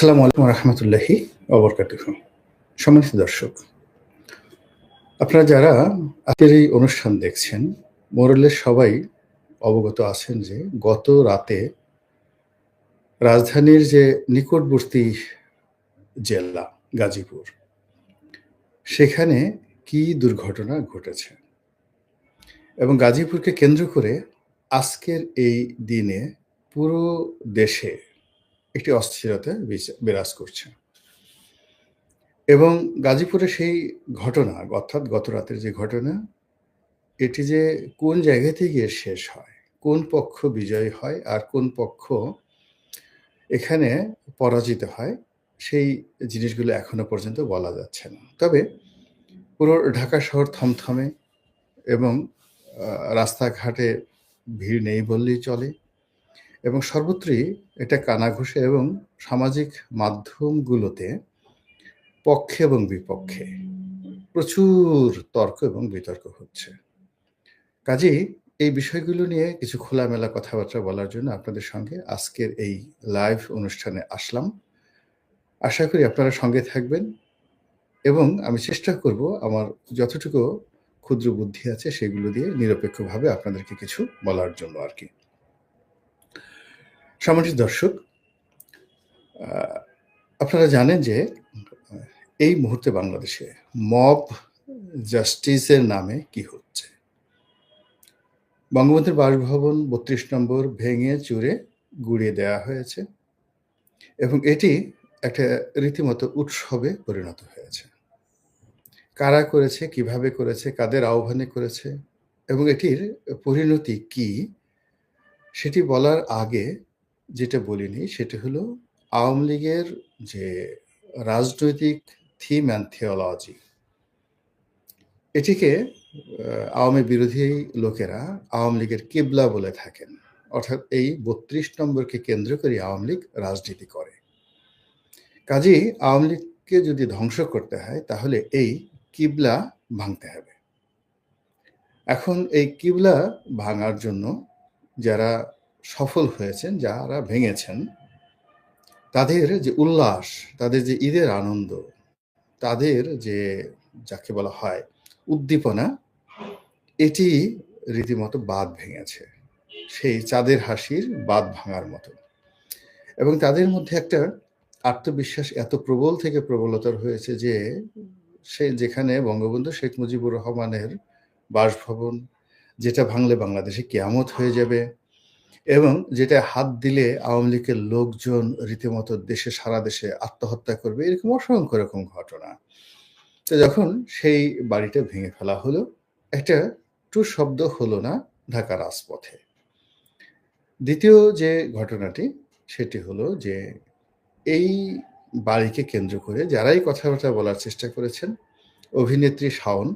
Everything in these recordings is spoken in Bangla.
আসসালামু আলাইকুম রহমতুল্লাহি অবরকাতুহ সম্মানিত দর্শক, আপনারা যারা আজকের এই অনুষ্ঠান দেখছেন মোরলের সবাই অবগত আছেন যে গত রাতে রাজধানীর যে নিকটবর্তী জেলা গাজীপুর, সেখানে কি দুর্ঘটনা ঘটেছে এবং গাজীপুরকে কেন্দ্র করে আজকের এই দিনে পুরো দেশে একটি অস্থিরতা বিরাজ করছে। এবং গাজীপুরে সেই ঘটনা, অর্থাৎ গত রাতের যে ঘটনা, এটি যে কোন জায়গাতে গিয়ে শেষ হয়, কোন পক্ষ বিজয়ী হয়, আর কোন পক্ষ এখানে পরাজিত হয়, সেই জিনিসগুলো এখনও পর্যন্ত বলা যাচ্ছে না। তবে পুরো ঢাকা শহর থমথমে এবং রাস্তাঘাটে ভিড় নেই বললেই চলে। এবং সর্বত্রই এটা কানাঘুষে এবং সামাজিক মাধ্যমগুলোতে পক্ষে এবং বিপক্ষে প্রচুর তর্ক এবং বিতর্ক হচ্ছে। কাজেই এই বিষয়গুলো নিয়ে কিছু খোলামেলা কথাবার্তা বলার জন্য আপনাদের সঙ্গে আজকের এই লাইভ অনুষ্ঠানে আসলাম। আশা করি আপনারা সঙ্গে থাকবেন এবং আমি চেষ্টা করব আমার যতটুকু ক্ষুদ্র বুদ্ধি আছে সেগুলো দিয়ে নিরপেক্ষভাবে আপনাদেরকে কিছু বলার জন্য আর কি। সম্মানিত দর্শক আপনারা জানেন যে এই মুহূর্তে বাংলাদেশে মব জাস্টিসের নামে কি হচ্ছে? বঙ্গবন্ধুর বাসভবন বত্রিশ নম্বর ভেঙে চুরে গুড়িয়ে দেওয়া হয়েছে এবং এটি একটা রীতিমতো উৎসবে পরিণত হয়েছে। কারা করেছে, কীভাবে করেছে, কাদের আহ্বানে করেছে এবং এটির পরিণতি কি, সেটি বলার আগে যেটা বলিনি সেটা হলো আওয়ামী লীগের যে রাজনৈতিক থিম অ্যান্ড থিওলজি এটিকে আওয়ামী বিরোধী লোকেরা আওয়ামী লীগের কিবলা বলে থাকেন। অর্থাৎ এই বত্রিশ নম্বরকে কেন্দ্র করে আওয়ামী লীগ রাজনীতি করে। কাজেই আওয়ামী লীগকে যদি ধ্বংস করতে হয়, তাহলে এই কিবলা ভাঙতে হবে। এখন এই কিবলা ভাঙার জন্য যারা সফল হয়েছেন, যারা ভেঙেছেন, তাদের যে উল্লাস, তাদের যে ঈদের আনন্দ, তাদের যে যাকে বলা হয় উদ্দীপনা, এটি রীতিমতো বাদ ভেঙেছে। সেই চাঁদের হাসির বাদ ভাঙার মতো। এবং তাদের মধ্যে একটা আত্মবিশ্বাস এত প্রবল থেকে প্রবলতর হয়েছে যে, সে যেখানে বঙ্গবন্ধু শেখ মুজিবুর রহমানের বাসভবন, যেটা ভাঙলে বাংলাদেশে কেয়ামত হয়ে যাবে এবং যেটা হাত দিলে আওয়ামী লীগের লোকজন রীতিমতো দেশে, সারা দেশে আত্মহত্যা করবে, এরকম অসংখ্য রকম ঘটনা। তো যখন সেই বাড়িটা ভেঙে ফেলা হলো, একটা টু শব্দ হলো না ঢাকা রাজপথে। দ্বিতীয় যে ঘটনাটি, সেটি হলো যে এই বাড়িকে কেন্দ্র করে যারাই কথাবার্তা বলার চেষ্টা করেছেন, অভিনেত্রী শাওন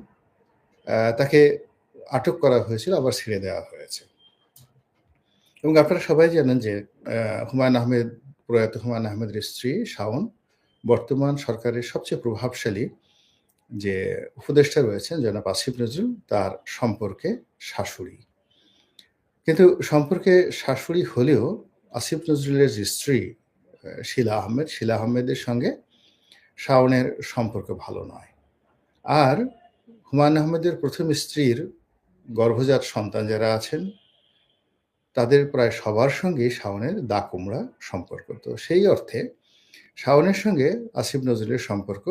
তাকে আটক করা হয়েছিল, আবার ছেড়ে দেওয়া হয়েছে। এবং আপনারা সবাই জানেন যে হুমায়ুন আহমেদ, প্রয়াত হুমায়ুন আহমেদের স্ত্রী শাওন বর্তমান সরকারের সবচেয়ে প্রভাবশালী যে উপদেষ্টা রয়েছেন জনাব আসিফ নজরুল, তার সম্পর্কে শাশুড়ি। কিন্তু সম্পর্কে শাশুড়ি হলেও আসিফ নজরুলের যে স্ত্রী শিলা আহমেদ, শিলা আহমেদের সঙ্গে শাওনের সম্পর্ক ভালো নয়। আর হুমায়ুন আহমেদের প্রথম স্ত্রীর গর্ভজাত সন্তান যারা আছেন তাদের প্রায় সবার সঙ্গেই শাওনের দা কুমড়া সম্পর্ক। তো সেই অর্থে শাওনের সঙ্গে আসিফ নজরুলের সম্পর্ক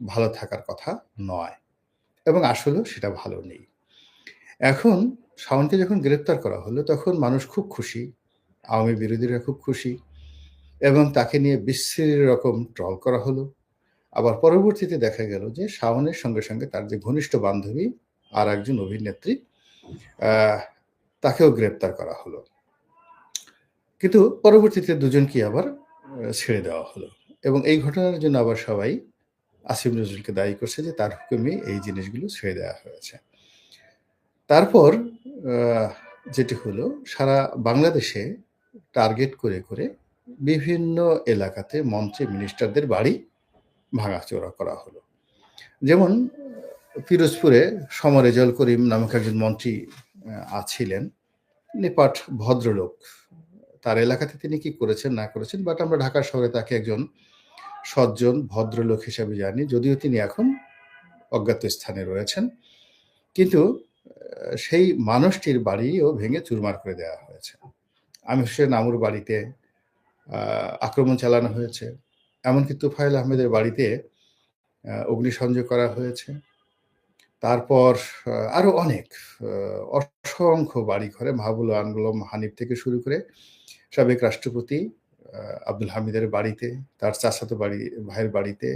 ভালো থাকার কথা নয় এবং আসলেও সেটা ভালো নেই। এখন শাওনকে যখন গ্রেপ্তার করা হলো, তখন মানুষ খুব খুশি, আওয়ামী বিরোধীরা খুব খুশি এবং তাকে নিয়ে বিশ্রী রকম ট্রল করা হলো। আবার পরবর্তীতে দেখা গেল যে শাওনের সঙ্গে সঙ্গে তার যে ঘনিষ্ঠ বান্ধবী আর একজন অভিনেত্রী তাকেও গ্রেপ্তার করা হলো। কিন্তু পরবর্তীতে দুজনকে আবার ছেড়ে দেওয়া হলো। এবং এই ঘটনার জন্য আবার সবাই আসিফ নজরুলকে দায়ী করছে যে তার হুকুমে এই জিনিসগুলো ছেড়ে দেওয়া হয়েছে। তারপর যেটি হলো, সারা বাংলাদেশে টার্গেট করে করে বিভিন্ন এলাকাতে মন্ত্রী, মিনিস্টারদের বাড়ি ভাঙাচোরা করা হলো। যেমন, পিরোজপুরে সমরেজল করিম নামক একজন মন্ত্রী আছিলেন। নিপাট ভদ্রলোক। তার এলাকাতে তিনি কি করেছেন, না করেছেন বাট আমরা ঢাকা শহরে তাকে একজন সজ্জন, ভদ্রলোক হিসাবে জানি, যদিও তিনি এখন অজ্ঞাত স্থানে রয়েছেন। কিন্তু সেই মানুষটির বাড়িও ভেঙে চুরমার করে দেওয়া হয়েছে। আমি হোসেন আমুর বাড়িতে আক্রমণ চালানো হয়েছে। এমনকি তুফাইল আহমেদের বাড়িতে অগ্নিসংযোগ করা হয়েছে। তারপর আরও অনেক অসংখ্য বাড়ি ঘরে মাহবুল আনগুলম হানিফ থেকে শুরু করে সাবেক রাষ্ট্রপতি আব্দুল হামিদের বাড়িতে, তার চাচাতো বাড়ি, ভাইয়ের বাড়িতে,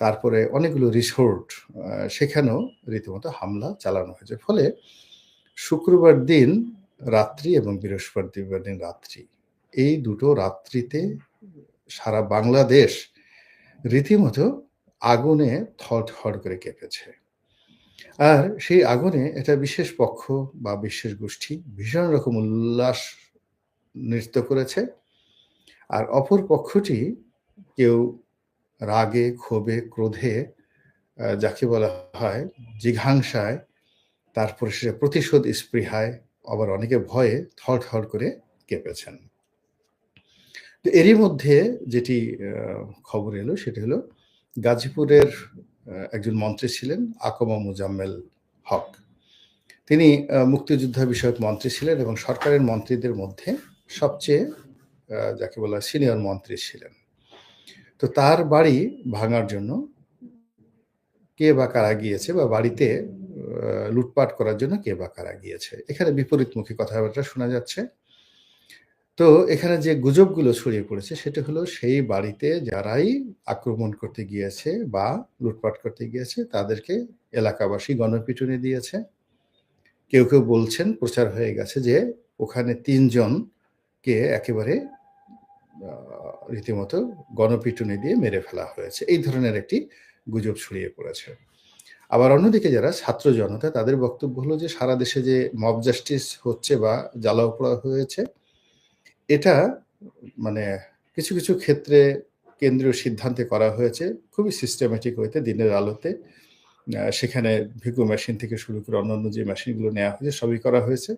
তারপরে অনেকগুলো রিসোর্ট সেখানেও রীতিমতো হামলা চালানো হয়েছে। ফলে শুক্রবার দিন রাত্রি এবং বৃহস্পতিবার দিন রাত্রি, এই দুটো রাত্রিতে সারা বাংলাদেশ রীতিমতো আগুনে থর করে কেঁপেছে। আর সেই আগুনে এটা বিশেষ পক্ষ বা বিশেষ গোষ্ঠী ভীষণ রকম উল্লাস নৃত্য করেছে। আর অপর পক্ষটি কেউ রাগে, ক্ষোভে, ক্রোধে যাকে বলা হয় জিঘাংসায় তারপরে সে প্রতিশোধ স্পৃহায়, আবার অনেকে ভয়ে থর থর করে কেঁপেছেন। এরই মধ্যে যেটি খবর এলো সেটি হলো গাজীপুরের একজন মন্ত্রী ছিলেন, আকমা মুজাম্মেল হক। তিনি মুক্তিযোদ্ধা বিষয়ক মন্ত্রী ছিলেন এবং সরকারের মন্ত্রীদের মধ্যে সবচেয়ে যাকে বলা সিনিয়র মন্ত্রী ছিলেন। তো তার বাড়ি ভাঙার জন্য কে বা কারা গিয়েছে বা বাড়িতে লুটপাট করার জন্য কে বা কারা গিয়েছে? এখানে বিপরীতমুখী কথাবার্তা শোনা যাচ্ছে। তো এখানে যে গুজবগুলো ছড়িয়ে পড়েছে সেটা হলো সেই বাড়িতে যারাই আক্রমণ করতে গিয়েছে বা লুটপাট করতে গিয়েছে তাদেরকে এলাকাবাসী গণপিটুনি দিয়েছে। কেউ কেউ বলছেন প্রচার হয়ে গেছে যে ওখানে তিনজনকে একেবারে রীতিমতো গণপিটুনি দিয়ে মেরে ফেলা হয়েছে। এই ধরনের একটি গুজব ছড়িয়ে পড়েছে। আবার অন্যদিকে যারা ছাত্র জনতা তাদের বক্তব্য হলো যে সারা দেশে যে মব জাস্টিস হচ্ছে বা জ্বালাও পোড়া হয়েছে এটা মানে কিছু কিছু ক্ষেত্রে কেন্দ্রীয় সিদ্ধান্তে করা হয়েছে। খুবই সিস্টেমেটিক হইতে দিনের আলোতে। সেখানে ভিগো মেশিন থেকে শুরু করে অন্যান্য যে মেশিনগুলো নেওয়া হয়েছে, সবই করা হয়েছে।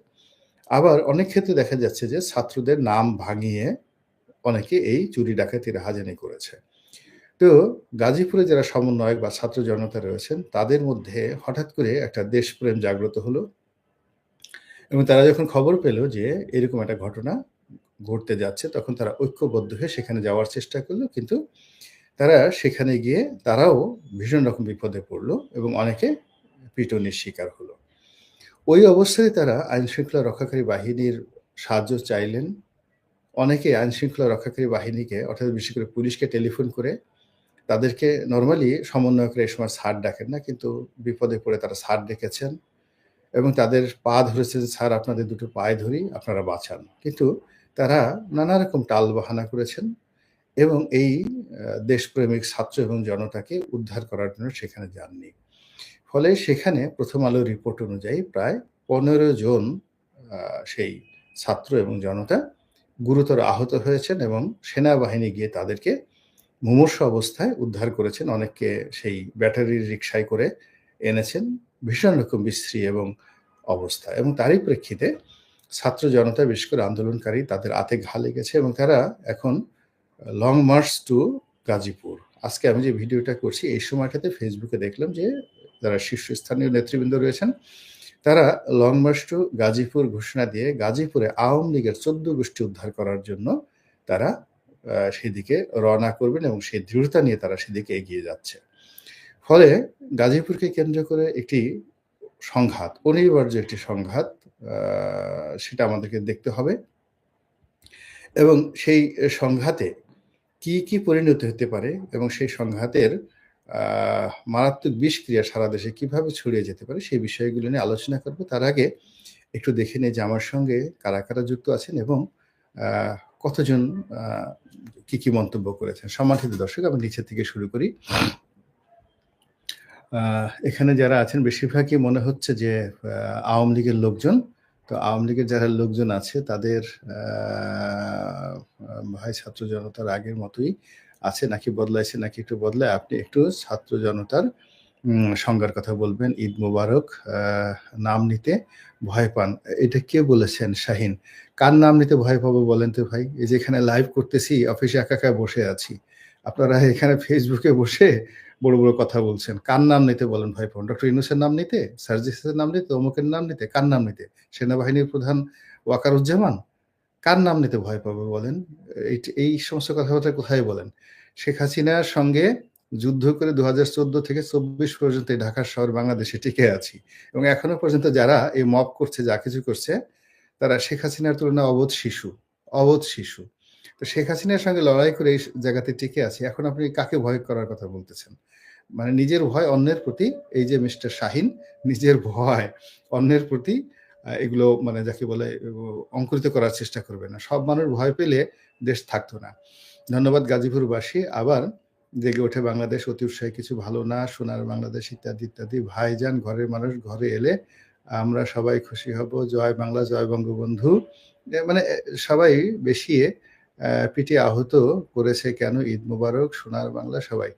আবার অনেক ক্ষেত্রে দেখা যাচ্ছে যে ছাত্রদের নাম ভাঙিয়ে অনেকে এই চুরি ডাকাতির হাজানি করেছে। তো গাজীপুরে যারা সমন্বয়ক বা ছাত্র জনতা রয়েছেন, তাদের মধ্যে হঠাৎ করে একটা দেশপ্রেম জাগ্রত হলো এবং তারা যখন খবর পেল যে এরকম একটা ঘটনা ঘটতে যাচ্ছে, তখন তারা ঐক্যবদ্ধ হয়ে সেখানে যাওয়ার চেষ্টা করল। কিন্তু তারা সেখানে গিয়ে তারাও ভীষণ রকম বিপদে পড়ল এবং অনেকে পিটনির শিকার হলো। ওই অবস্থায় তারা আইন শৃঙ্খলা রক্ষাকারী বাহিনীর সাহায্য চাইলেন। অনেকে আইন শৃঙ্খলা রক্ষাকারী বাহিনীকে, অর্থাৎ বিশেষ করে পুলিশকে টেলিফোন করে তাদেরকে নর্মালি সমন্বয়করা এই সময় সার ডাকেন না, কিন্তু বিপদে পড়ে তারা সার ডেকেছেন এবং তাদের পা ধরেছেন, স্যার, আপনাদের দুটো পায়ে ধরি, আপনারা বাঁচান। কিন্তু তারা নানা রকম টাল বাহানা করেছেন এবং এই দেশপ্রেমিক ছাত্র এবং জনতাকে উদ্ধার করার জন্য সেখানে যাননি। ফলে সেখানে প্রথম আলো রিপোর্ট অনুযায়ী প্রায় পনেরো জন সেই ছাত্র এবং জনতা গুরুতর আহত হয়েছেন এবং সেনাবাহিনী গিয়ে তাদেরকে মুমূর্ষ অবস্থায় উদ্ধার করেছেন। অনেককে সেই ব্যাটারির রিক্সায় করে এনেছেন। ভীষণ রকম বিশ্রী এবং অবস্থা এবং তারই প্রেক্ষিতে ছাত্র জনতা, বিশেষ করে আন্দোলনকারী, তাদের আতে ঘা লেগেছে এবং তারা এখন লং মার্চ টু গাজীপুর। আজকে আমি যে ভিডিওটা করছি, এই সময়টাতে ফেসবুকে দেখলাম যে যারা শীর্ষস্থানীয় নেতৃবৃন্দ রয়েছেন, তারা লং মার্চ টু গাজীপুর ঘোষণা দিয়ে গাজীপুরে আওয়ামী লীগের চোদ্দ গোষ্ঠী উদ্ধার করার জন্য তারা সেদিকে রওনা করবেন এবং সেই দৃঢ়তা নিয়ে তারা সেদিকে এগিয়ে যাচ্ছে। ফলে গাজীপুরকে কেন্দ্র করে একটি সংঘাত, অনিবার্য একটি সংঘাত সেটা আমাদেরকে দেখতে হবে। এবং সেই সংঘাতে কি কি পরিণতি হতে পারে এবং সেই সংঘাতের মারাত্মক বিষক্রিয়া সারা দেশে কীভাবে ছড়িয়ে যেতে পারে সেই বিষয়গুলো নিয়ে আলোচনা করব। তার আগে একটু দেখে নিই যে আমার সঙ্গে কারা কারা যুক্ত আছেন এবং কতজন কি কি মন্তব্য করেছেন। সম্মানিত দর্শক, আমি নিচের থেকে শুরু করি। এখানে যারা আছেন বেশিরভাগই মনে হচ্ছে যে আওয়ামী লীগের লোকজন তো আওয়ামী লীগের যারা লোকজন আছে তাদের ভাই ছাত্র জনতার আগের মতোই আছে নাকি বদলাইছে নাকি একটু বদলায় আপনি একটু ছাত্র জনতার সংজ্ঞার কথা বলবেন। ঈদ মোবারক। নাম নিতে ভয় পান। এটা কে বলেছেন শাহীন? কার নাম নিতে ভয় পাবো বলেন তো ভাই? এই যে এখানে লাইভ করতেছি, অফিসে একা, একা বসে আছি। আপনারা এখানে ফেসবুকে বসে বড়, বড় কথা বলছেন। কার নাম নিতে বলেন ভাই পাবেন? ডক্টর ইউনূসের নাম নিতে? সার্জিসের নাম নিতে? অমুকের নাম নিতে? কার নাম নিতে? সেনাবাহিনীর প্রধান ওয়াকারুজ্জামান? কার নাম নিতে ভয় পাবে বলেন? এই সমস্ত কথাবার্তা কোথায় বলেন? শেখ হাসিনার সঙ্গে যুদ্ধ করে ২০১৪ থেকে ২৪ পর্যন্ত এই ঢাকা শহর বাংলাদেশে টিকে আছি। এবং এখনও পর্যন্ত যারা এই মব করছে, যা কিছু করছে, তারা শেখ হাসিনার তুলনায় অবোধ শিশু, অবোধ শিশু। তো শেখ হাসিনার সঙ্গে লড়াই করে এই জায়গাতে টিকে আছি। এখন আপনি কাকে ভয় করার কথা বলতেছেন? মানে নিজের ভয় অন্যের প্রতি এই যে মিস্টার শাহীন নিজের ভয় অন্যের প্রতি এগুলো মানে যাকে বলে অঙ্কুরিত করার চেষ্টা করবে না। সব মানুষ ভয় পেলে দেশ থাকতো না। ধন্যবাদ গাজীপুরবাসী। আবার জেগে ওঠে বাংলাদেশ অতি উৎসাহী কিছু ভালো না, সোনার বাংলাদেশ ইত্যাদি, ইত্যাদি। ভাইজান ঘরের মানুষ ঘরে এলে আমরা সবাই খুশি হব। জয় বাংলা, জয় বঙ্গবন্ধু। মানে সবাই বেশিয়ে আ পিটিয়ে আহত করেছে কেন? ঈদ মুবারক, সোনার বাংলা, সবাই।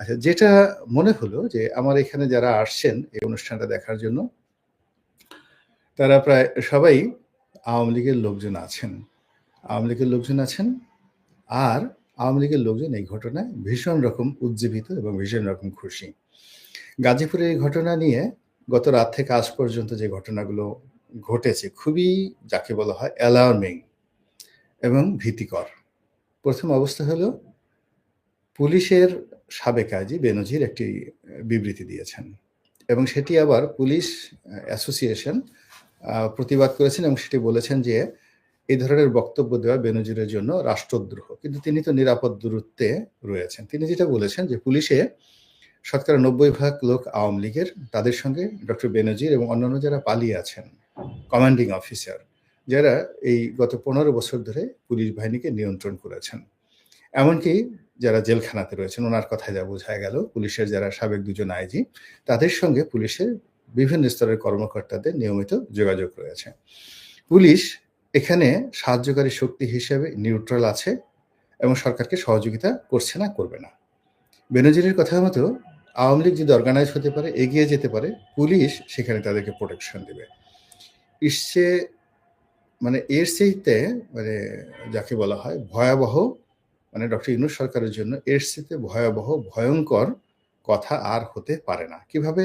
আচ্ছা যেটা মনে হলো যে আমার এখানে যারা আসছেন এই অনুষ্ঠানটা দেখার জন্য, তারা প্রায় সবাই আওয়ামী লীগের লোকজন আছেন। আওয়ামী লীগের লোকজন আছেন। আর আওয়ামী লীগের লোকজন এই ঘটনায় ভীষণ রকম উজ্জীবিত এবং ভীষণ রকম খুশি। গাজীপুরের এই ঘটনা নিয়ে গত রাত থেকে আজ পর্যন্ত যে ঘটনাগুলো ঘটেছে, খুবই যাকে বলা হয় অ্যালার্মিং এবং ভীতিকর। প্রথম অবস্থা হলো পুলিশের সাবেক আইজি বেনজির একটি বিবৃতি দিয়েছেন। এবং সেটি আবার পুলিশ অ্যাসোসিয়েশন প্রতিবাদ করেছেন এবং সেটি বলেছেন যে এই ধরনের বক্তব্য দেওয়া বেনজিরের জন্য রাষ্ট্রদ্রোহ। কিন্তু তিনি তো নিরাপদ দূরত্বে রয়েছেন। তিনি যেটা বলেছেন যে পুলিশে শতকরা ৯০ ভাগ লোক আওয়ামী লীগের। তাদের সঙ্গে ডক্টর বেনজির এবং অন্যান্য যারা পালিয়ে আছেন, কমান্ডিং অফিসার, যারা এই গত ১৫ বছর ধরে পুলিশ বাহিনীকে নিয়ন্ত্রণ করেছেন। এমনকি যারা জেলখানাতে রয়েছেন, ওনার কথায় যা বোঝা গেল, পুলিশের যারা সাবেক দুজন আইজি, তাদের সঙ্গে পুলিশের বিভিন্ন স্তরের কর্মকর্তাদের নিয়মিত যোগাযোগ রয়েছে। পুলিশ এখানে সাহায্যকারী শক্তি হিসেবে নিউট্রাল আছে এবং সরকারকে সহযোগিতা করছে না, করবে না। বেনজিরের কথা মতো আওয়ামী লীগ যদি অর্গানাইজ হতে পারে, এগিয়ে যেতে পারে, পুলিশ সেখানে তাদেরকে প্রোটেকশন দেবে চেয়ে মানে এর চাইতে মানে যাকে বলা হয় ভয়াবহ মানে ডক্টর ইউনূস সরকারের জন্য এর চাইতে ভয়াবহ, ভয়ঙ্কর কথা আর হতে পারে না। কীভাবে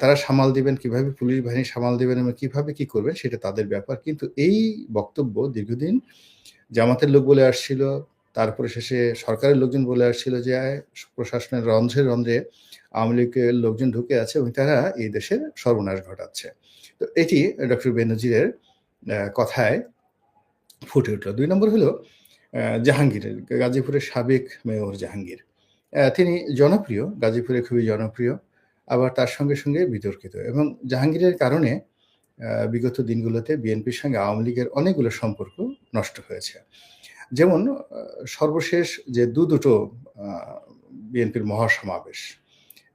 তারা সামাল দিবেন, কীভাবে পুলিশ বাহিনী সামাল দিবেন এবং কীভাবে কি করবেন সেটা তাদের ব্যাপার। কিন্তু এই বক্তব্য দীর্ঘদিন জামাতের লোক বলে আসছিল। তারপরে শেষে সরকারের লোকজন বলে আসছিল যে প্রশাসনের রন্ধ্রে, রন্ধ্রে আওয়ামী লীগের লোকজন ঢুকে আছে এবং তারা এই দেশের সর্বনাশ ঘটাচ্ছে। তো এটি ডক্টর বেনজিরের কথায় ফুটে উঠল। দুই নম্বর হলো জাহাঙ্গীরের, গাজীপুরের সাবেক মেয়র জাহাঙ্গীর। তিনি জনপ্রিয়, গাজীপুরে খুবই জনপ্রিয়। আবার তার সঙ্গে, সঙ্গে বিতর্কিত এবং জাহাঙ্গীরের কারণে বিগত দিনগুলোতে বিএনপির সঙ্গে আওয়ামী লীগের অনেকগুলো সম্পর্ক নষ্ট হয়েছে। যেমন সর্বশেষ যে দু দুটো বিএনপির মহাসমাবেশ।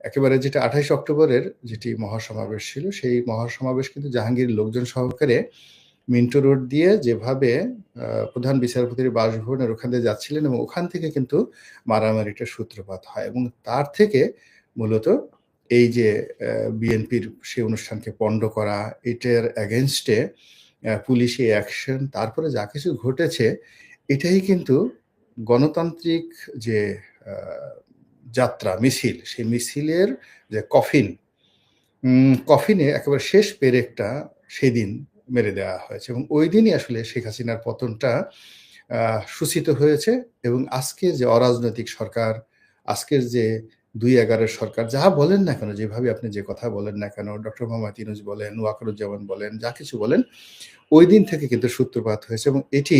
একেবারে যেটা ২৮ অক্টোবরের যেটি মহাসমাবেশ ছিল, সেই মহাসমাবেশ কিন্তু জাহাঙ্গীর লোকজন সহকারে মিন্টো রোড দিয়ে যেভাবে প্রধান বিচারপতির বাসভবনের ওখান দিয়ে যাচ্ছিলেন এবং ওখান থেকে কিন্তু মারামারিটার সূত্রপাত হয় এবং তার থেকে মূলত এই যে বিএনপির সেই অনুষ্ঠানকে পণ্ড করা, এটার আ পুলিশি অ্যাকশন, তারপরে যা কিছু ঘটেছে, এটাই কিন্তু গণতান্ত্রিক যে যাত্রা, মিছিল, সেই মিছিলের যে কফিন, কফিনে একেবারে শেষ পেরেকটা সেদিন মেরে দেওয়া হয়েছে এবং ওই দিনই আসলে শেখ হাসিনার পতনটা সূচিত হয়েছে এবং আজকের যে অরাজনৈতিক সরকার, আজকের যে ২-১১ এর সরকার, যা বলেন না কেন, যেভাবে আপনি যে কথা বলেন না কেন, ডক্টর মোহাম্মদ ইউনূস বলেন, ওয়াকারুজ্জামান বলেন, যা কিছু বলেন, ওই দিন থেকে কিন্তু সূত্রপাত হয়েছে এবং এটি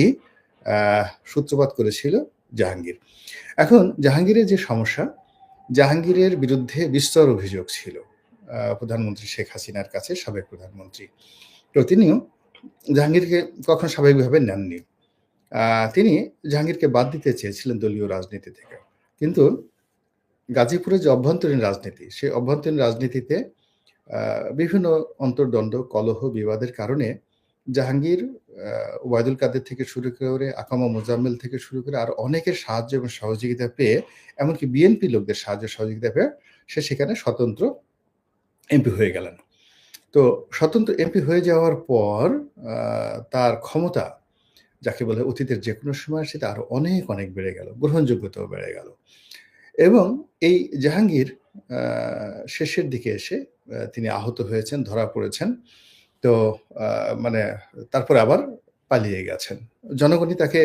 সূত্রপাত করেছিল জাহাঙ্গীর। এখন জাহাঙ্গীরের যে সমস্যা, জাহাঙ্গীরের বিরুদ্ধে বিস্তর অভিযোগ ছিল প্রধানমন্ত্রী শেখ হাসিনার কাছে, সাবেক প্রধানমন্ত্রী। তো তিনিও জাহাঙ্গীরকে কখনো স্বাভাবিকভাবে নেননি। তিনি জাহাঙ্গীরকে বাদ দিতে চেয়েছিলেন দলীয় রাজনীতি থেকে। কিন্তু গাজীপুরের যে অভ্যন্তরীণ রাজনীতি, সেই অভ্যন্তরীণ রাজনীতিতে বিভিন্ন অন্তর্দ্বন্দ্ব, কলহ, বিবাদের কারণে জাহাঙ্গীর ওবায়দুল কাদের থেকে শুরু করে আকামা মোজাম্মেল থেকে শুরু করে আর অনেকের সাহায্য এবং সহযোগিতা পেয়ে এমনকি বিএনপি লোকদের সাহায্য সহযোগিতা পেয়ে সে সেখানে স্বতন্ত্র এমপি হয়ে গেলেন। তো স্বতন্ত্র এমপি হয়ে যাওয়ার পর তার ক্ষমতা যাকে বলে অতীতের যে কোনো সময়ের সাথে আরও অনেক, অনেক বেড়ে গেল। গ্রহণযোগ্যতাও বেড়ে গেল। এবং এই জাহাঙ্গীর শেষের দিকে এসে তিনি আহত হয়েছেন, ধরা পড়েছেন। তো মানে তারপরে আবার পালিয়ে গেছেন। জনগণই তাকে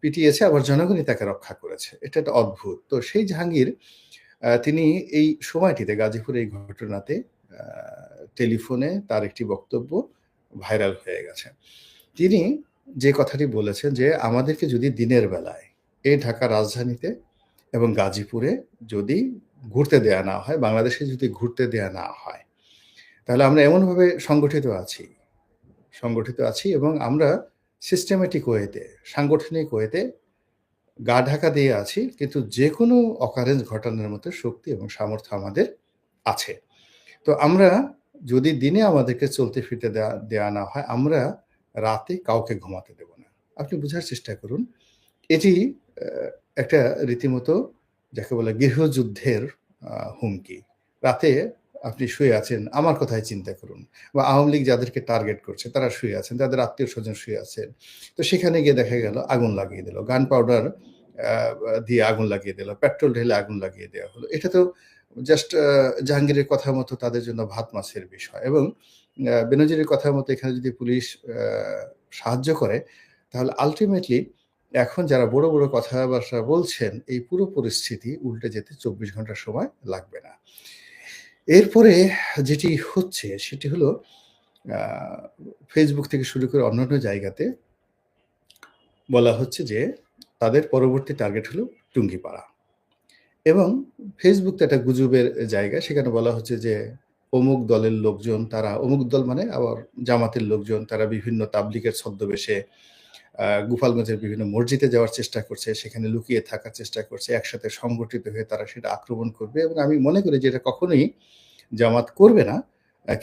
পিটিয়েছে আবার জনগণই তাকে রক্ষা করেছে। এটা একটা অদ্ভুত। তো সেই জাহাঙ্গীর তিনি এই সময়টিতে গাজীপুরের এই ঘটনাতে টেলিফোনে তার একটি বক্তব্য ভাইরাল হয়ে গেছে। তিনি যে কথাটি বলেছেন যে, "আমাদেরকে যদি দিনের বেলায় এই ঢাকা রাজধানীতে এবং গাজীপুরে যদি ঘুরতে দেয়া না হয়, বাংলাদেশে যদি ঘুরতে দেয়া না হয়, তাহলে আমরা এমনভাবে সংগঠিত আছি সংগঠিত আছি এবং আমরা সিস্টেমেটিক ওয়েতে সাংগঠনিক ওয়েতে গা ঢাকা দিয়ে আছি। কিন্তু যেকোনো অকারেন্স ঘটানোর মতো শক্তি এবং সামর্থ্য আমাদের আছে। তো আমরা যদি দিনে আমাদেরকে চলতে ফিরতে দেয়া না হয়, আমরা রাতে কাউকে ঘুমাতে দেব না।" আপনি বোঝার চেষ্টা করুন। এটি একটা রীতিমতো যাকে বলে গৃহযুদ্ধের হুমকি। রাতে আপনি শুয়ে আছেন, আমার কথাই চিন্তা করুন। বা আওয়ামী লীগ যাদেরকে টার্গেট করছে তারা শুয়ে আছেন, তাদের আত্মীয় স্বজন শুয়ে আছেন। তো সেখানে গিয়ে দেখা গেল আগুন লাগিয়ে দিল। গান পাউডার দিয়ে আগুন লাগিয়ে দিল। পেট্রোল ঢেলে আগুন লাগিয়ে দেওয়া হলো। এটা তো জাস্ট জাহাঙ্গীরের কথা মতো তাদের জন্য ভাত মাছের বিষয় এবং আ বেনজিরের কথা মতো এখানে যদি পুলিশ সাহায্য করে, তাহলে আলটিমেটলি এখন যারা বড়, বড় কথাবার্তা বলছেন, এই পুরো পরিস্থিতি উল্টে যেতে ২৪ ঘণ্টা সময় লাগবে না। এরপরে যেটি হচ্ছে সেটি হলো ফেসবুক থেকে শুরু করে অন্যান্য জায়গাতে বলা হচ্ছে যে, তাদের পরবর্তী টার্গেট হলো টুঙ্গিপাড়া। এবং ফেসবুক তো একটা গুজবের জায়গা। সেখানে বলা হচ্ছে যে, অমুক দলের লোকজন তারা অমুক দল মানে আবার জামাতের লোকজন তারা বিভিন্ন তাবলিগের ছদ্মবেশে গোপালগঞ্জের বিভিন্ন মসজিদে যাওয়ার চেষ্টা করছে, সেখানে লুকিয়ে থাকার চেষ্টা করছে। একসাথে সংগঠিত হয়ে তারা সেটা আক্রমণ করবে এবং আমি মনে করি যে এটা কখনোই জামাত করবে না।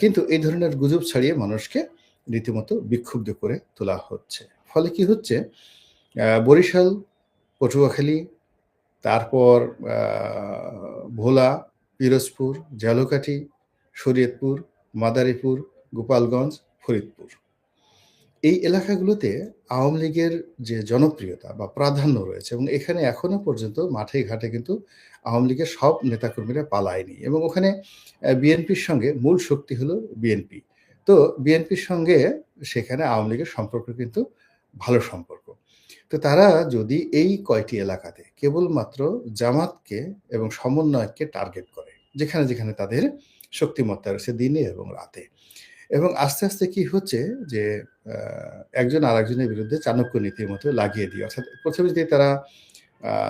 কিন্তু এই ধরনের গুজব ছাড়িয়ে মানুষকে রীতিমতো বিক্ষুব্ধ করে তোলা হচ্ছে। ফলে কি হচ্ছে? বরিশাল, পটুয়াখালী, তারপর ভোলা, পিরোজপুর, ঝালকাঠি, শরীয়তপুর, মাদারীপুর, গোপালগঞ্জ, ফরিদপুর। এই এলাকাগুলোতে আওয়ামী লীগের যে জনপ্রিয়তা বা প্রাধান্য রয়েছে এবং এখানে এখনও পর্যন্ত মাঠে ঘাটে কিন্তু আওয়ামী লীগের সব নেতাকর্মীরা পালায়নি এবং ওখানে বিএনপির সঙ্গে মূল শক্তি হলো বিএনপি। তো বিএনপির সঙ্গে সেখানে আওয়ামী লীগের সম্পর্ক কিন্তু ভালো সম্পর্ক। তো তারা যদি এই কয়টি এলাকাতে কেবলমাত্র জামাতকে এবং সমন্বয়কে টার্গেট করে, যেখানে, যেখানে তাদের শক্তিমত্তা রয়েছে দিনে এবং রাতে। এবং আস্তে, আস্তে কি হচ্ছে যে একজন আরেকজনের বিরুদ্ধে চাণক্য নীতির মতো লাগিয়ে দিয়ে অর্থাৎ প্রথমে যদি তারা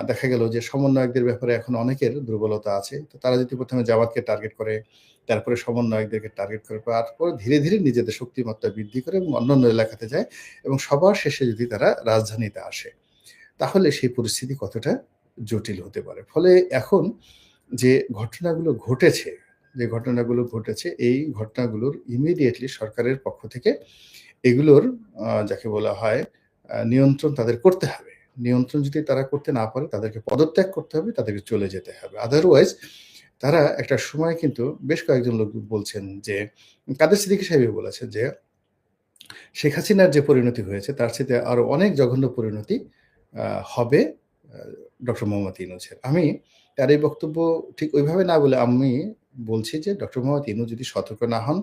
দেখা গেল যে সমন্বয়কদের ব্যাপারে এখন অনেকের দুর্বলতা আছে। তো তারা যদি ১ম এ জামাতকে টার্গেট করে, তারপরে সমন্বয়কদেরকে টার্গেট করে, তারপর ধীরে, ধীরে নিজেদের শক্তিমত্তা বৃদ্ধি করে এবং অন্যান্য এলাকাতে যায় এবং সবার শেষে যদি তারা রাজধানীতে আসে, তাহলে সেই পরিস্থিতি কতটা জটিল হতে পারে। ফলে এখন যে ঘটনাগুলো ঘটেছে, যে ঘটনাগুলো ঘটেছে এই ঘটনাগুলোর ইমিডিয়েটলি সরকারের পক্ষ থেকে এগুলোর যাকে বলা হয় নিয়ন্ত্রণ তাদের করতে হবে। নিয়ন্ত্রণ যদি তারা করতে না পারে তাদেরকে পদত্যাগ করতে হবে, তাদেরকে চলে যেতে হবে। আদারওয়াইজ তারা একটা সময় কিন্তু বেশ কয়েকজন লোক বলছেন যে, কাদের সিদ্দিকী সাহেবই বলেছেন যে, শেখ হাসিনার যে পরিণতি হয়েছে তার সাথে আরও অনেক জঘন্য পরিণতি হবে ডক্টর মোহাম্মদ ইউনূসের। আমি তার এই বক্তব্য ঠিক ওইভাবে না বলে আমি বলছি যে, ডক্টর মোহাম্মদ ইনু যদি সতর্ক না হন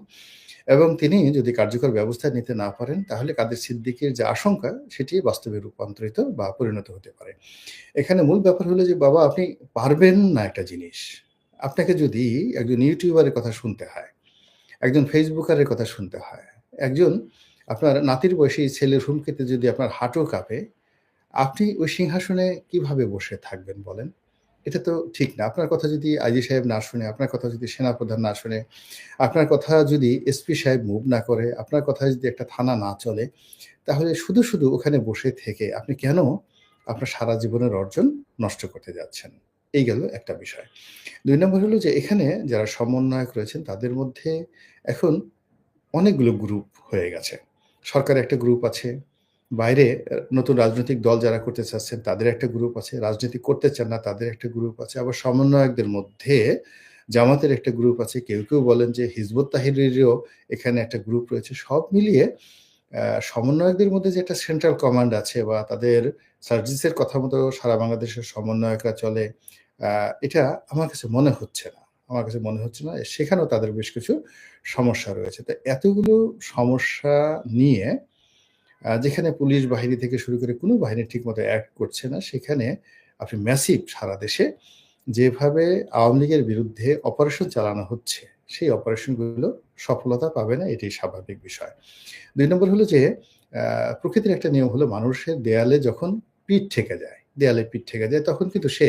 এবং তিনি যদি কার্যকর ব্যবস্থা নিতে না পারেন, তাহলে কাদের সিদ্দিকীর যে আশঙ্কা সেটি বাস্তবে রূপান্তরিত বা পরিণত হতে পারে। এখানে মূল ব্যাপার হলো যে, বাবা আপনি পারবেন না একটা জিনিস। আপনাকে যদি একজন ইউটিউবারের কথা শুনতে হয়, একজন ফেসবুকারের কথা শুনতে হয়, একজন আপনার নাতির বয়সী ছেলের হুমকিতে যদি আপনার হাঁটু কাঁপে, আপনি ওই সিংহাসনে কীভাবে বসে থাকবেন বলেন? এটা তো ঠিক না। আপনার কথা যদি আইজি সাহেব না শুনে, আপনার কথা যদি সেনাপ্রধান না শুনে, আপনার কথা যদি এসপি সাহেব মুভ না করে, আপনার কথা যদি একটা থানা না চলে, তাহলে শুধু, শুধু ওখানে বসে থেকে আপনি কেন আপনার সারা জীবনের অর্জন নষ্ট করতে যাচ্ছেন? এই গেল একটা বিষয়। দুই নম্বর হলো যে এখানে যারা সমন্বয়ক রয়েছেন তাদের মধ্যে এখন অনেকগুলো গ্রুপ হয়ে গেছে। সরকারের একটা গ্রুপ আছে। বাইরে নতুন রাজনৈতিক দল যারা করতে চাচ্ছেন তাদের একটা গ্রুপ আছে। রাজনীতি করতে চান না তাদের একটা গ্রুপ আছে। আবার সমন্বয়কদের মধ্যে জামাতের একটা গ্রুপ আছে। কেউ, কেউ বলেন যে হিজবুত তাহরিরেরও এখানে একটা গ্রুপ রয়েছে। সব মিলিয়ে সমন্বয়কদের মধ্যে যে একটা সেন্ট্রাল কমান্ড আছে বা তাদের সার্ভিসের কথা মতো সারা বাংলাদেশের সমন্বয়করা চলে, এটা আমার কাছে মনে হচ্ছে না। আমার কাছে মনে হচ্ছে না। সেখানেও তাদের বেশ কিছু সমস্যা রয়েছে। তো এতগুলো সমস্যা নিয়ে যেখানে পুলিশ বাহিনী থেকে শুরু করে কোনো বাহিনী ঠিকমতো অ্যাক্ট করছে না, সেখানে আপনি ম্যাসিভ সারা দেশে যেভাবে আওয়ামী লীগের বিরুদ্ধে অপারেশন চালানো হচ্ছে, সেই অপারেশনগুলো সফলতা পাবে না এটাই স্বাভাবিক বিষয়। দুই নম্বর হলো যে প্রকৃতির একটা নিয়ম হলো মানুষের দেয়ালে যখন পিঠ ঠেকে যায়, দেয়ালে পিঠ ঠেকে যায় তখন কিন্তু সে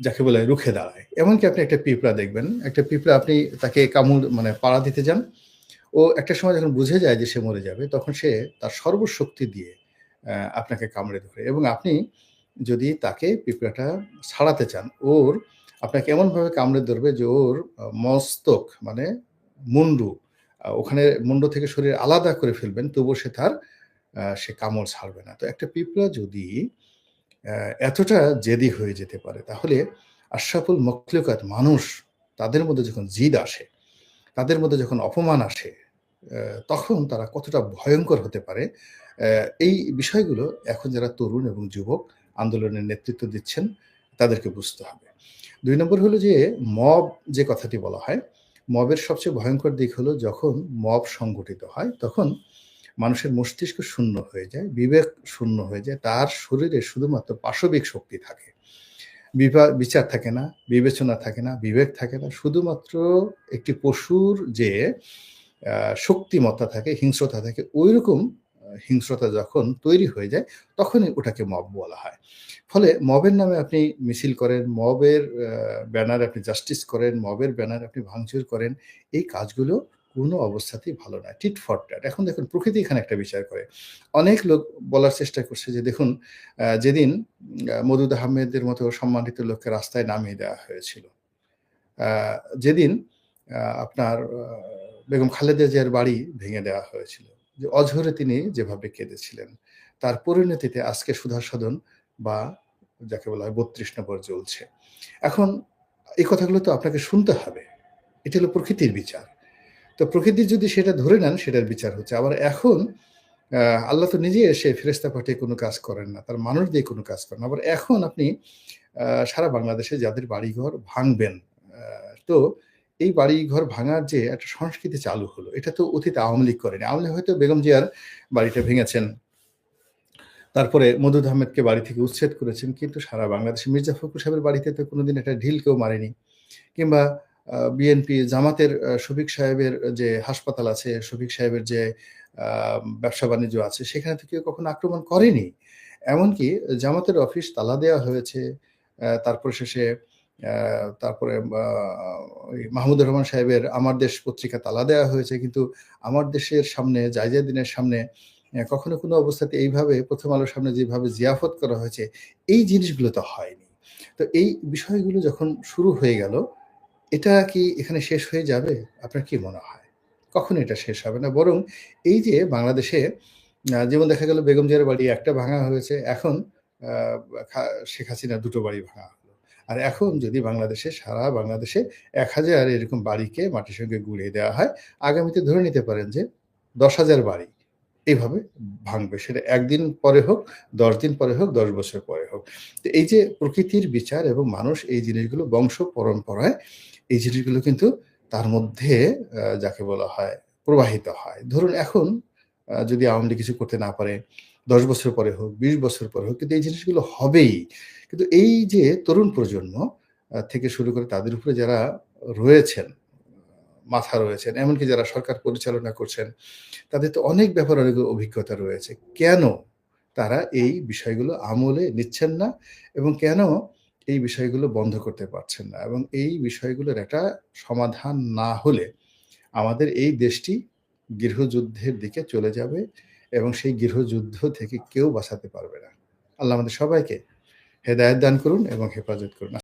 যাকে বলে রুখে দাঁড়ায়। এমনকি আপনি একটা পিঁপড়া দেখবেন, একটা পিঁপড়া আপনি তাকে কামড় মানে পাড়া দিতে যান, ও একটা সময় যখন বুঝে যায় যে সে মরে যাবে তখন সে তার সর্বশক্তি দিয়ে আপনাকে কামড়ে ধরে এবং আপনি যদি তাকে পিঁপড়াটা ছাড়াতে চান, ওর আপনাকে এমনভাবে কামড়ে ধরবে যে ওর মস্তক মানে মুন্ডু ওখানে মুন্ডু থেকে শরীর আলাদা করে ফেলবেন তবুও সে তার সে কামড় ছাড়বে না। তো একটা পিঁপড়া যদি এতটা জেদি হয়ে যেতে পারে তাহলে আশরাফুল মখলুকাত মানুষ তাদের মধ্যে যখন জিদ আসে, তাদের মধ্যে যখন অপমান আসে, তখন তারা কতটা ভয়ঙ্কর হতে পারে, এই বিষয়গুলো এখন যারা তরুণ এবং যুবক আন্দোলনের নেতৃত্ব দিচ্ছেন তাদেরকে বুঝতে হবে। দুই নম্বর হলো যে মব যে কথাটি বলা হয়, মবের সবচেয়ে ভয়ঙ্কর দিক হলো যখন মব সংগঠিত হয় তখন মানুষের মস্তিষ্ক শূন্য হয়ে যায়, বিবেক শূন্য হয়ে যায়। তার শরীরে শুধুমাত্র পাশবিক শক্তি থাকে। বিচার থাকে না, বিবেচনা থাকে না, বিবেক থাকে না। শুধুমাত্র একটি পশুর যে শক্তিমত্তা থাকে, হিংস্রতা থাকে, ঐরকম আ হিংস্রতা যখন তৈরি হয়ে যায় তখনই ওটাকে মব বলা হয়। ফলে মবের নামে আপনি মিছিল করেন, মবের ব্যানারে আপনি জাস্টিস করেন, মবের ব্যানারে আপনি ভাঙচুর করেন। এই কাজগুলো কোনো অবস্থাতেই ভালো নয়। Tit for tat. এখন দেখুন প্রকৃতি এখানে একটা বিচার করে। অনেক লোক বলার চেষ্টা করছে যে দেখুন যেদিন মদুদ আহমেদের মতো সম্মানিত লোককে রাস্তায় নামিয়ে দেওয়া হয়েছিল। যেদিন আপনার বেগম খালেদা জিয়ার বাড়ি ভেঙে দেওয়া হয়েছিল। যে অঝরে তিনি যেভাবে কেঁদেছিলেন, তার পরিণতিতে আজকে সুধা সদন বা যাকে বলা হয় ৩২ নম্বর চলছে এখন এই কথাগুলো তো আপনাকে শুনতে হবে। এটা হলো প্রকৃতির বিচার। তো প্রকৃতি যদি সেটা ধরে নেন সেটার বিচার হচ্ছে। আবার এখন আল্লাহ তো নিজে এসে ফেরেস্তা পাঠিয়ে কোনো কাজ করেন না। তার মানুষ দিয়ে কোনো কাজ করেন আবার এখন আপনি সারা বাংলাদেশে যাদের বাড়িঘর ভাঙবেন, তো এই বাড়িঘর ভাঙার যে একটা সংস্কৃতি চালু হলো, এটা তো অতীতে আওয়ামী লীগ করেনি। আওয়ামী লীগ হয়তো বেগম জিয়ার বাড়িটা ভেঙেছেন। তারপরে মওদুদ আহমেদকে বাড়ি থেকে উচ্ছেদ করেছেন। কিন্তু সারা বাংলাদেশে মির্জা ফখরুল সাহেবের বাড়িতে তো কোনোদিন একটা ঢিল কেউ মারেনি। কিংবা বিএনপি জামাতের শফিক সাহেবের যে হাসপাতাল আছে, শফিক সাহেবের যে ব্যবসা-বাণিজ্য আছে সেখানে তো কেউ কখনো আক্রমণ করেনি। এমনকি জামাতের অফিস তালা দেওয়া হয়েছে। তারপরে শেষে তারপরে মাহমুদুর রহমান সাহেবের 'আমার দেশ' পত্রিকা তালা দেওয়া হয়েছে। কিন্তু 'আমার দেশের' সামনে জাইজাদ্দিনের সামনে কখনো কোনো অবস্থাতে এইভাবে 'প্রথম আলোর' সামনে যেভাবে জিয়াফত করা হয়েছে, এই জিনিসগুলো তো হয়নি। তো এই বিষয়গুলো যখন শুরু হয়ে গেল, এটা কি এখানে শেষ হয়ে যাবে? আপনার কি মনে হয়? কখনোই এটা শেষ হবে না। বরং এই যে বাংলাদেশে যেমন দেখা গেল বেগম জিয়ার বাড়ি একটা ভাঙা হয়েছে, এখন শেখ হাসিনা দুটো বাড়ি ভাঙা। আর এখন যদি বাংলাদেশে সারা বাংলাদেশে ১০০০ এরকম বাড়িকে মাটির সঙ্গে গুঁড়িয়ে দেওয়া হয়, আগামীতে ধরে নিতে পারেন যে ১০০০০ বাড়ি এইভাবে ভাঙবে। সেটা একদিন পরে হোক, ১০ দিন পরে হোক, ১০ বছর পরে হোক। তো এই যে প্রকৃতির বিচার এবং মানুষ এই জিনিসগুলো বংশ পরম্পরায় এই জিনিসগুলো কিন্তু তার মধ্যে যাকে বলা হয় প্রবাহিত হয়। ধরুন এখন যদি আওয়ামী কিছু করতে না পারে, ১০ বছর পরে হোক, ২০ বছর পরে হোক কিন্তু এই জিনিসগুলো হবেই। কিন্তু এই যে তরুণ প্রজন্ম থেকে শুরু করে তাদের উপরে যারা রয়েছেন, মাথা রয়েছেন, এমনকি যারা সরকার পরিচালনা করছেন, তাদের তো অনেক ব্যাপার অনেক অভিজ্ঞতা রয়েছে। কেন তারা এই বিষয়গুলো আমলে নিচ্ছেন না এবং কেন এই বিষয়গুলো বন্ধ করতে পারছেন না? এবং এই বিষয়গুলোর একটা সমাধান না হলে আমাদের এই দেশটি গৃহযুদ্ধের দিকে চলে যাবে এবং সেই গৃহযুদ্ধ থেকে কেউ বাঁচাতে পারবে না। আল্লাহ আমাদের সবাইকে হেদায়ত দান করুন এবং হেফাজত করুন।